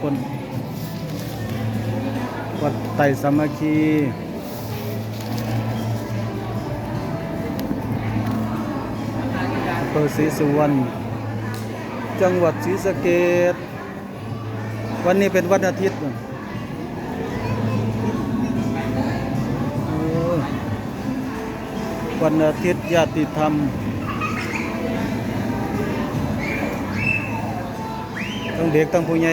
คนวัดไตสามัคคีอำเภอศรีสุวรรณจังหวัดศรีสะเกษวันนี้เป็นวันอาทิตย์วันอาทิตย์ญาติธรรม ทั้งเด็กทั้งผู้ใหญ่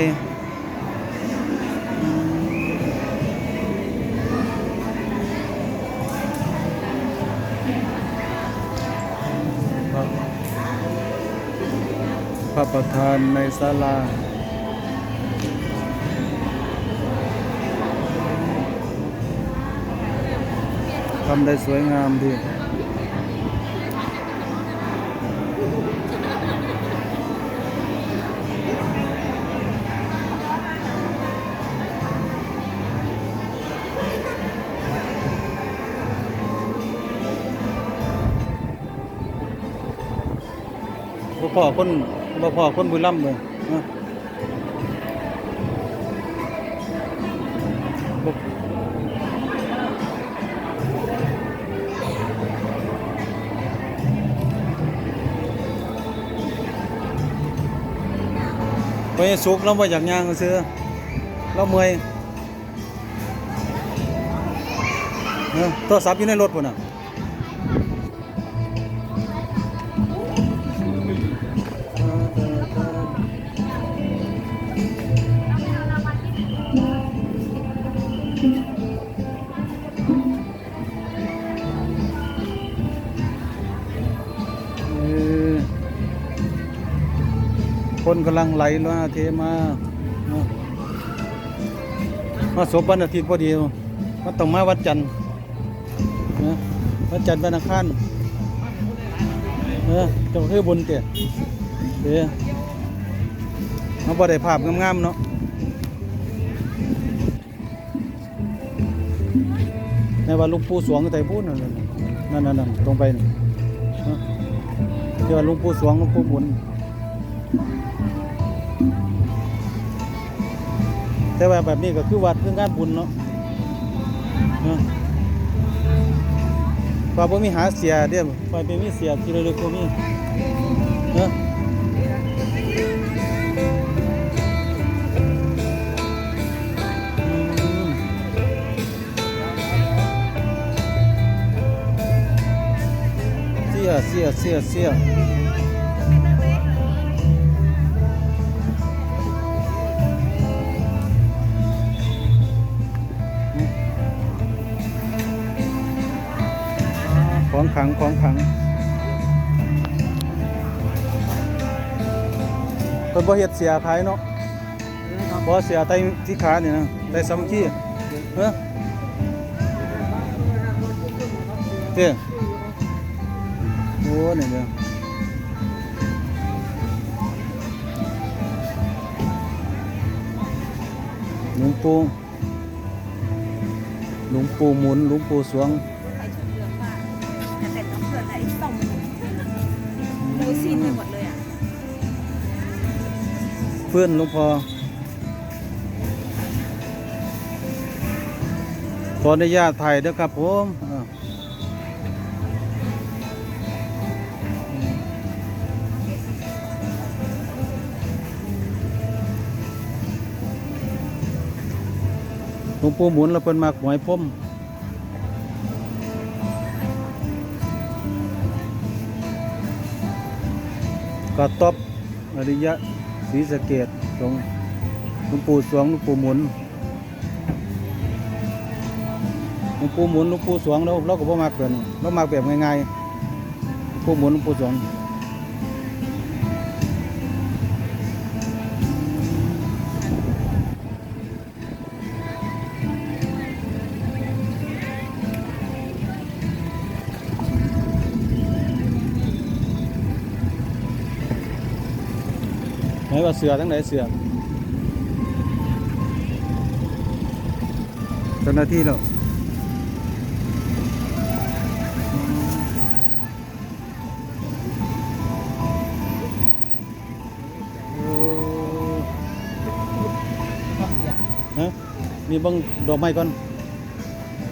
พระพระประธานในศาลาทำได้สวยงามดี พ่อคนบ่พ่อคนบุรีรัมย์เลยไปสุกเราบ่อยากย่างซื้อเราเมื่อยเออโทรศัพท์อยู่ในรถพุ่นน่ะ คนกำลังไหลมาเทมามาสบวันอาทิตย์พอดีมันต้องมาวันจันทร์นะวันจันทร์วันอังคารเออจะคือบุญเตะเดี๋ยวมาบ่ได้ภาพงามๆเนาะในว่าลุงปู่สวงแต่พูดนั่นนั่นนั่นตรงไปนี่เดี๋ยวหลุงปู่สวงลุงปู่บุญ แต่ว่าแบบนี้ก็คือวัดคืองานบุญเนาะเนาะว่าบ่มีหาเสียเด้อไฟเป็นมีเสียที่ระลึกบ่มีเนาะเสียเสียเสียเสีย ขังของขังเพิ่นบ่เฮ็ดเสียขายเนาะบ่เสียไตที่ขาเนี่ยนะไตสามัคคีเอ้อเด้โอ้นี่เด้อหลวงปู่หลวงปู่หมุนหลวงปู่สวง แต่ต้องเกิดอะไรส่งมูซีนไปหมดเลยอะเพื่อนลวงพอ ขออนุญาตถ่ายด้วยครับผมหลวงปู่หมุนเราเป็นมากหมวยพรม กระตบอริยะศรีสะเกดตรงหลวงปู่สวงหลวงปู่หมุนหลวงปู่หมุนหลวงปู่สวงเราเราก็บ่มักแบบนี้เรามักแบบง่ายๆหลวงปู่หมุนหลวงปู่สวง ไหนว่าเสือทั้งไหนเสือเจ้าหน้าที่เราเออฮะนี่เบิ่งดอกไม้ก่อน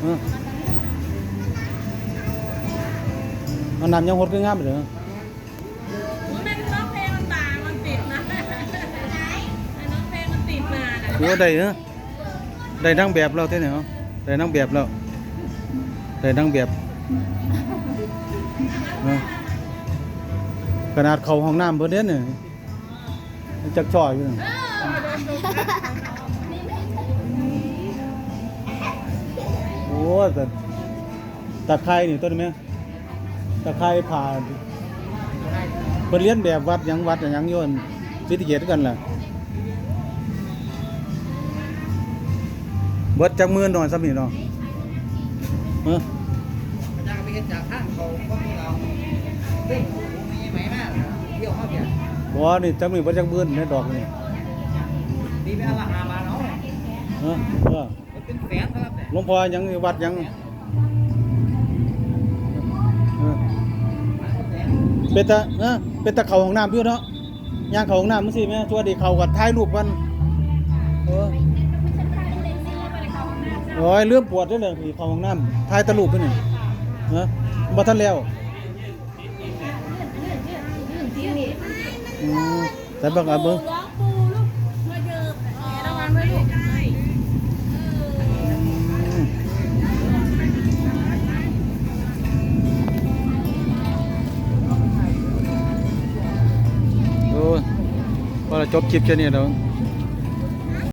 เออเอาน้ำยังหดคืองามเลย ถือว่าได้เหรอได้นั่งแบบเราเท่าไหร่เหรอได้นั่งแบบแล้วได้นั่งแบบขนาดเขาห้องน้ำเพิ่นเด้เนี่ยจักช่อยอยู่นั่นโอ้แต่ตะไคร้นี่ต้นไหมตะไคร้ผ่าเพิ่นเรียนแบบวัดยังวัดยังโยนสิทธิเกตกันล่ะ เบิดจักมื่นหน่อยซ้ำนี่เนาะเอออาจารย์ไปเห็นจากข้างเขาก็มีเราเฮ้ยผมมีไหมมากเที่ยวเข้าเบียร์บ่นี่จักนี่เบิดจักมื่นในดอกนี่ดีไปเอาละหามาเนาะเออเออมันเป็นแสนครับแต่หลวงพ่อยังวัดยังเออเป็นตาเออเป็นตาเข้าห้องน้ำอยู่เนาะย่างเข้าห้องน้ำมื้อสิแม่ชัวดีเข้าก็ถ่ายรูปกันเออ โอ้ยเรื่องปวดด้อเลยเข้าห้องน้ำถ่ายตะรูปไปนี่ฮะบ่ทันแล้วแต่บิ่งอะเบิ่งร้องปูลูกมาเจอระวังไว้ลูกใช่โอ้พอเราจบคลิปแค่นี้แล้ว